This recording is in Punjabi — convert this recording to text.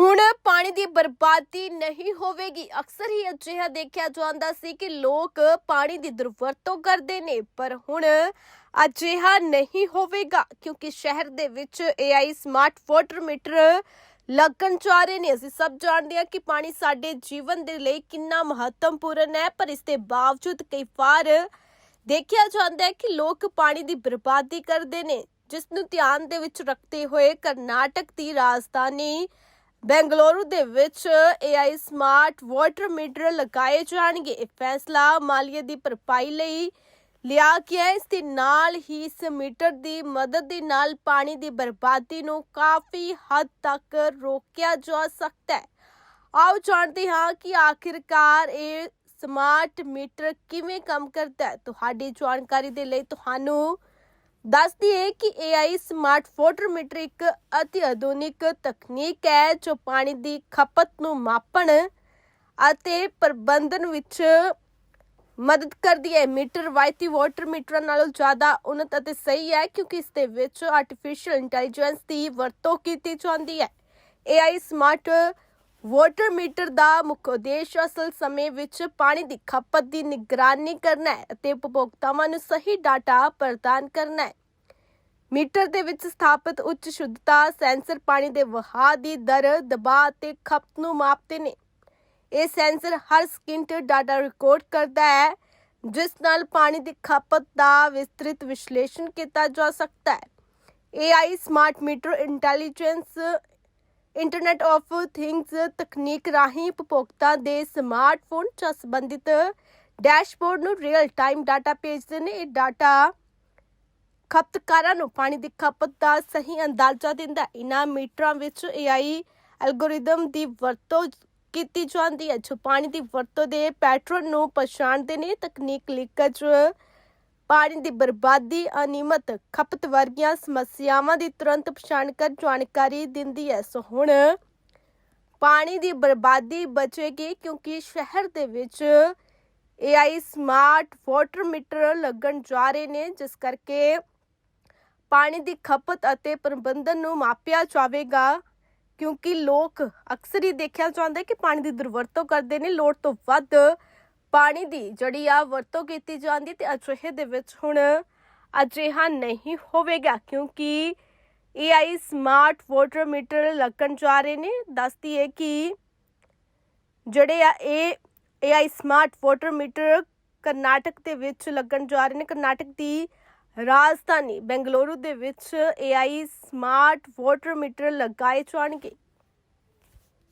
ਹੁਣ ਪਾਣੀ ਦੀ ਬਰਬਾਦੀ ਨਹੀਂ ਹੋਵੇਗੀ। ਅਕਸਰ ਹੀ ਅਜਿਹਾ ਦੇਖਿਆ ਜਾਂਦਾ ਸੀ ਕਿ ਲੋਕ ਪਾਣੀ ਦੀ ਦੁਰਵਰਤੋਂ ਕਰਦੇ ਨੇ, ਪਰ ਹੁਣ ਅਜਿਹਾ ਨਹੀਂ ਹੋਵੇਗਾ, ਕਿਉਂਕਿ ਸ਼ਹਿਰ ਦੇ ਵਿੱਚ AI ਸਮਾਰਟ ਵਾਟਰ ਮੀਟਰ ਲੱਗਣ ਜਾ ਰਹੇ ਨੇ। ਅਸੀਂ ਸਭ ਜਾਣਦੇ ਹਾਂ ਕਿ ਪਾਣੀ ਸਾਡੇ ਜੀਵਨ ਦੇ ਲਈ ਕਿੰਨਾ ਮਹੱਤਵਪੂਰਨ ਹੈ, ਪਰ ਇਸ ਦੇ ਬਾਵਜੂਦ ਕਈ ਵਾਰ ਦੇਖਿਆ ਜਾਂਦਾ ਹੈ ਕਿ ਲੋਕ ਪਾਣੀ ਦੀ ਬਰਬਾਦੀ ਕਰਦੇ ਨੇ। ਜਿਸ ਨੂੰ ਧਿਆਨ ਦੇ ਵਿੱਚ ਰੱਖਦੇ ਹੋਏ ਕਰਨਾਟਕ ਦੀ ਰਾਜਧਾਨੀ ਬੈਂਗਲੁਰੂ ਦੇ ਵਿੱਚ AI ਸਮਾਰਟ ਵਾਟਰ ਮੀਟਰ ਲਗਾਏ ਜਾਣਗੇ। ਇਹ ਫੈਸਲਾ ਮਾਲੀਏ ਦੀ ਭਰਪਾਈ ਲਈ ਲਿਆ ਗਿਆ ਇਸ ਦੇ ਨਾਲ ਹੀ ਇਸ ਮੀਟਰ ਦੀ ਮਦਦ ਦੇ ਨਾਲ ਪਾਣੀ ਦੀ ਬਰਬਾਦੀ ਨੂੰ ਕਾਫੀ ਹੱਦ ਤੱਕ ਰੋਕਿਆ ਜਾ ਸਕਦਾ ਹੈ। ਆਓ ਜਾਣਦੇ ਹਾਂ ਕਿ ਆਖਿਰਕਾਰ ਇਹ ਸਮਾਰਟ ਮੀਟਰ ਕਿਵੇਂ ਕੰਮ ਕਰਦਾ ਹੈ। ਤੁਹਾਡੀ ਜਾਣਕਾਰੀ ਦੇ ਲਈ ਤੁਹਾਨੂੰ ਦੱਸ ਦਈਏ ਕਿ AI ਸਮਾਰਟ ਵਾਟਰ ਮੀਟਰ ਇੱਕ ਅਤਿ ਆਧੁਨਿਕ ਤਕਨੀਕ ਹੈ, ਜੋ ਪਾਣੀ ਦੀ ਖਪਤ ਨੂੰ ਮਾਪਣ ਅਤੇ ਪ੍ਰਬੰਧਨ ਵਿੱਚ ਮਦਦ ਕਰਦੀ ਹੈ। ਮੀਟਰ ਰਵਾਇਤੀ ਵਾਟਰ ਮੀਟਰਾਂ ਨਾਲੋਂ ਜ਼ਿਆਦਾ ਉન્નਤ ਅਤੇ ਸਹੀ ਹੈ, ਕਿਉਂਕਿ ਇਸ ਦੇ ਵਿੱਚ ਆਰਟੀਫੀਸ਼ੀਅਲ ਇੰਟੈਲੀਜੈਂਸ ਦੀ ਵਰਤੋਂ ਕੀਤੀ ਜਾਂਦੀ ਹੈ। AI ਸਮਾਰਟ ਵਾਟਰ ਮੀਟਰ ਦਾ ਮੁੱਖ ਉਦੇਸ਼ ਅਸਲ ਸਮੇਂ ਵਿੱਚ ਪਾਣੀ ਦੀ ਖਪਤ ਦੀ ਨਿਗਰਾਨੀ ਕਰਨਾ ਹੈ ਅਤੇ ਉਪਭੋਗਤਾਵਾਂ ਨੂੰ ਸਹੀ ਡਾਟਾ ਪ੍ਰਦਾਨ ਕਰਨਾ ਹੈ। ਮੀਟਰ ਦੇ ਵਿੱਚ ਸਥਾਪਿਤ ਉੱਚ ਸ਼ੁੱਧਤਾ ਸੈਂਸਰ ਪਾਣੀ ਦੇ ਵਹਾਅ ਦੀ ਦਰ, ਦਬਾਅ ਅਤੇ ਖਪਤ ਨੂੰ ਮਾਪਦੇ ਨੇ। ਇਹ ਸੈਂਸਰ ਹਰ ਸਕਿੰਟ ਡਾਟਾ ਰਿਕਾਰਡ ਕਰਦਾ ਹੈ, ਜਿਸ ਨਾਲ ਪਾਣੀ ਦੀ ਖਪਤ ਦਾ ਵਿਸਤ੍ਰਿਤ ਵਿਸ਼ਲੇਸ਼ਣ ਕੀਤਾ ਜਾ ਸਕਦਾ ਹੈ। AI smart meter intelligence internet of things ਤਕਨੀਕ ਰਾਹੀਂ ਉਪਭੋਗਤਾ ਦੇ ਸਮਾਰਟਫੋਨ ਜਾਂ ਸੰਬੰਧਿਤ ਡੈਸ਼ਬੋਰਡ ਨੂੰ ਰੀਅਲ ਟਾਈਮ ਡਾਟਾ ਭੇਜਦੇ ਨੇ। ਇਹ ਡਾਟਾ ਖਪਤਕਾਰਾਂ ਨੂੰ ਪਾਣੀ ਦੀ ਖਪਤ ਦਾ ਸਹੀ ਅੰਦਾਜ਼ਾ ਦਿੰਦਾ ਇਹਨਾਂ ਮੀਟਰਾਂ ਵਿੱਚ AI ਐਲਗੋਰਿਦਮ ਦੀ ਵਰਤੋਂ ਕੀਤੀ ਜਾਂਦੀ ਹੈ, ਜੋ ਪਾਣੀ ਦੀ ਵਰਤੋਂ ਦੇ ਪੈਟਰਨ ਨੂੰ ਪਛਾਣਦੇ ਨੇ। ਤਕਨੀਕ ਲੀਕੇਜ ਪਾਣੀ ਦੀ ਬਰਬਾਦੀ ਅਨਿਯਮਤ ਖਪਤ ਵਰਗੀਆਂ ਸਮੱਸਿਆਵਾਂ ਦੀ ਤੁਰੰਤ ਪਛਾਣ ਕਰ ਜਾਣਕਾਰੀ ਦਿੰਦੀ ਹੈ। ਸੋ ਹੁਣ ਪਾਣੀ ਦੀ ਬਰਬਾਦੀ ਬਚੇਗੀ ਕਿਉਂਕਿ ਸ਼ਹਿਰ ਦੇ ਵਿੱਚ AI ਸਮਾਰਟ ਵਾਟਰ ਮੀਟਰ ਲੱਗਣ ਜਾ ਰਹੇ ਨੇ, ਜਿਸ ਕਰਕੇ ਪਾਣੀ ਦੀ ਖਪਤ ਅਤੇ ਪ੍ਰਬੰਧਨ ਨੂੰ ਮਾਪਿਆ ਜਾਵੇਗਾ। ਕਿਉਂਕਿ ਲੋਕ ਅਕਸਰ ਹੀ ਦੇਖਿਆ ਜਾਂਦਾ ਹੈ ਕਿ ਪਾਣੀ ਦੀ ਦੁਰਵਰਤੋਂ ਕਰਦੇ ਨੇ, ਲੋੜ ਤੋਂ ਵੱਧ ਪਾਣੀ ਦੀ ਜਿਹੜੀ ਆ ਵਰਤੋਂ ਕੀਤੀ ਜਾਂਦੀ ਹੈ ਤੇ ਅਜਿਹੇ ਦੇ ਵਿੱਚ ਹੁਣ ਅਜਿਹਾ ਨਹੀਂ ਹੋਵੇਗਾ ਕਿਉਂਕਿ AI ਸਮਾਰਟ ਵਾਟਰ ਮੀਟਰ ਲੱਗਣ ਜਾ ਰਹੇ ਨੇ। ਦੱਸਦੀ ਹੈ ਕਿ ਜਿਹੜੇ ਆ ਇਹ AI smart water meter Karnataka ਦੇ ਵਿੱਚ ਲੱਗਣ ਜਾ ਰਹੇ ਨੇ। ਕਰਨਾਟਕ ਦੀ ਰਾਜਧਾਨੀ ਬੈਂਗਲੁਰੂ ਦੇ ਵਿੱਚ AI ਸਮਾਰਟ ਵਾਟਰ ਮੀਟਰ ਲਗਾਏ ਜਾਣਗੇ।